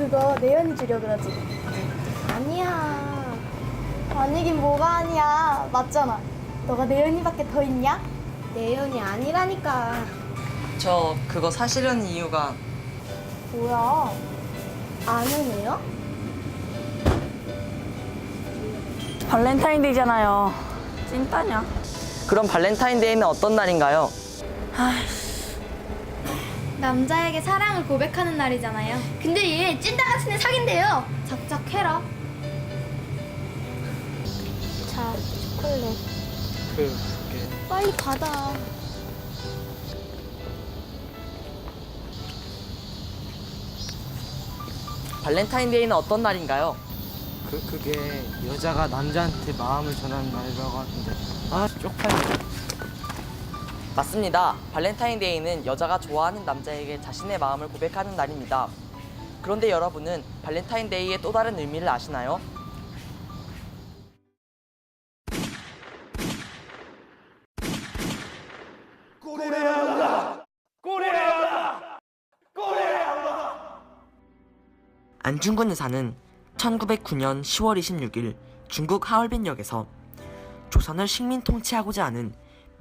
그거 내연이 주려 그러지? 아니야. 아니긴 뭐가 아니야. 맞잖아. 너가 내연이밖에 더 있냐? 내연이 아니라니까. 저 그거 사실은 이유가 뭐야? 아는 애요? 발렌타인데이잖아요. 찐따냐? 그럼 발렌타인데이는 어떤 날인가요? 남자에게 사랑을 고백하는 날이잖아요. 근데 얘 찐따 같은 애 사귄대요. 작작해라. 자, 초콜릿. 그게 빨리 받아. 발렌타인데이는 어떤 날인가요? 그 그게 여자가 남자한테 마음을 전하는 날이라고 하던데 아 쪽팔려 맞습니다. 발렌타인데이는 여자가 좋아하는 남자에게 자신의 마음을 고백하는 날입니다. 그런데 여러분은 발렌타인데이의 또 다른 의미를 아시나요? 안중근 의사는 1909년 10월 26일 중국 하얼빈역에서 조선을 식민 통치하고자 하는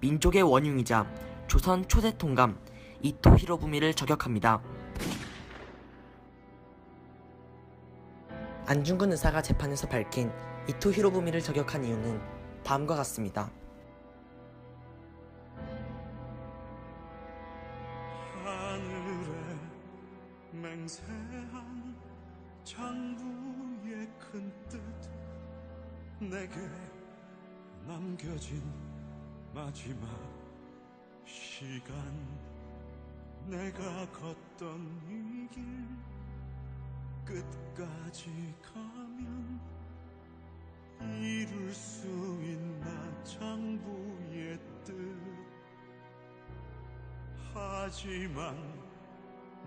민족의 원흉이자 조선 초대 통감 이토 히로부미를 저격합니다. 안중근 의사가 재판에서 밝힌 이토 히로부미를 저격한 이유는 다음과 같습니다. 하늘에 맹세한 장부의 큰 뜻 내게 남겨진 마지막 시간 내가 걷던 이 길 끝까지 가면 이룰 수 있나 장부의 뜻. 하지만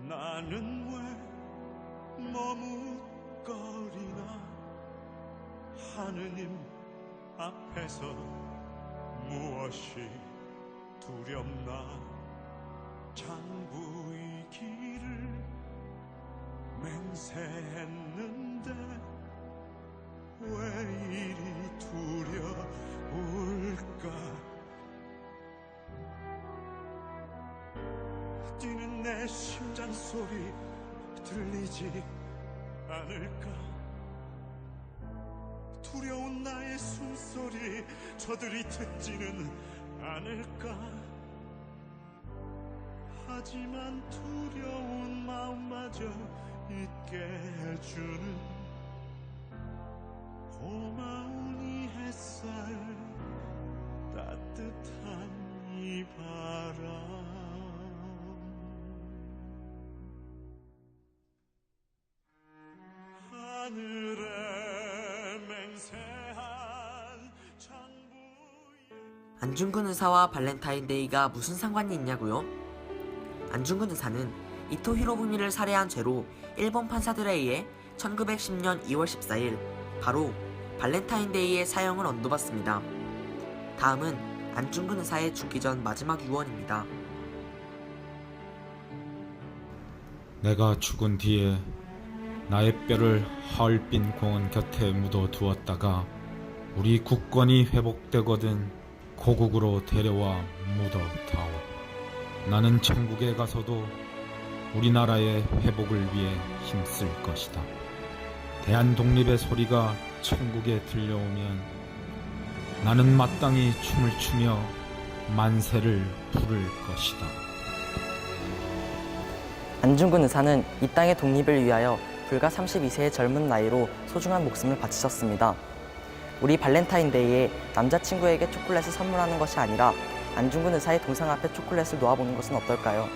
나는 왜 머뭇거리나? 하느님 앞에서 무엇이 두렵나? 길을 맹세했는데 왜 이리 두려울까? 뛰는 내 심장 소리 들리지 않을까 두려운 나의 숨소리 저들이 듣지는 않을까? 하지만 두려운 마음마저 잊게 해주는 고마운 이 햇살 안중근 의사와 발렌타인데이가 무슨 상관이 있냐고요? 안중근 의사는 이토 히로부미를 살해한 죄로 일본 판사들에 의해 1910년 2월 14일 바로 발렌타인데이의 사형을 언도받습니다. 다음은 안중근 의사의 죽기 전 마지막 유언입니다. 내가 죽은 뒤에 나의 뼈를 하얼빈 공원 곁에 묻어 두었다가 우리 국권이 회복되거든 고국으로 데려와 묻어 다오. 나는 천국에 가서도 우리나라의 회복을 위해 힘쓸 것이다. 대한 독립의 소리가 천국에 들려오면 나는 마땅히 춤을 추며 만세를 부를 것이다. 안중근 의사는 이 땅의 독립을 위하여 불과 32세의 젊은 나이로 소중한 목숨을 바치셨습니다. 우리 발렌타인데이에 남자친구에게 초콜릿을 선물하는 것이 아니라 안중근 의사의 동상 앞에 초콜릿을 놓아보는 것은 어떨까요?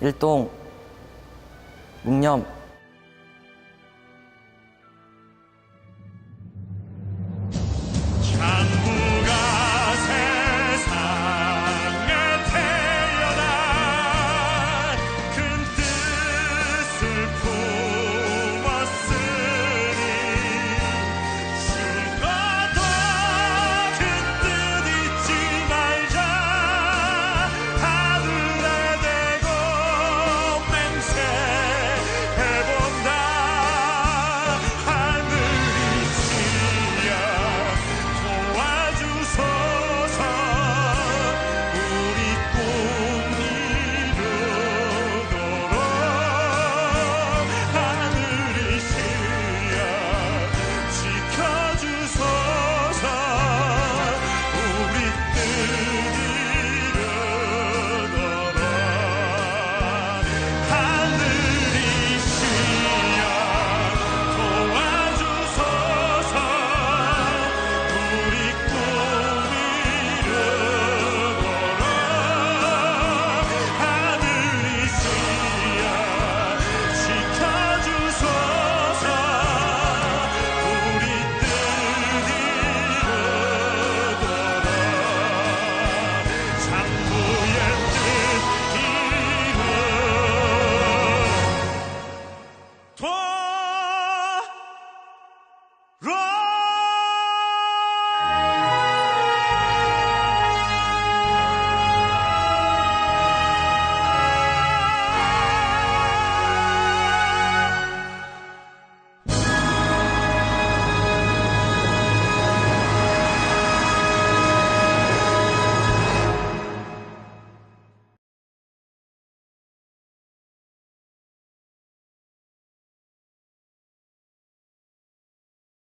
일동 묵념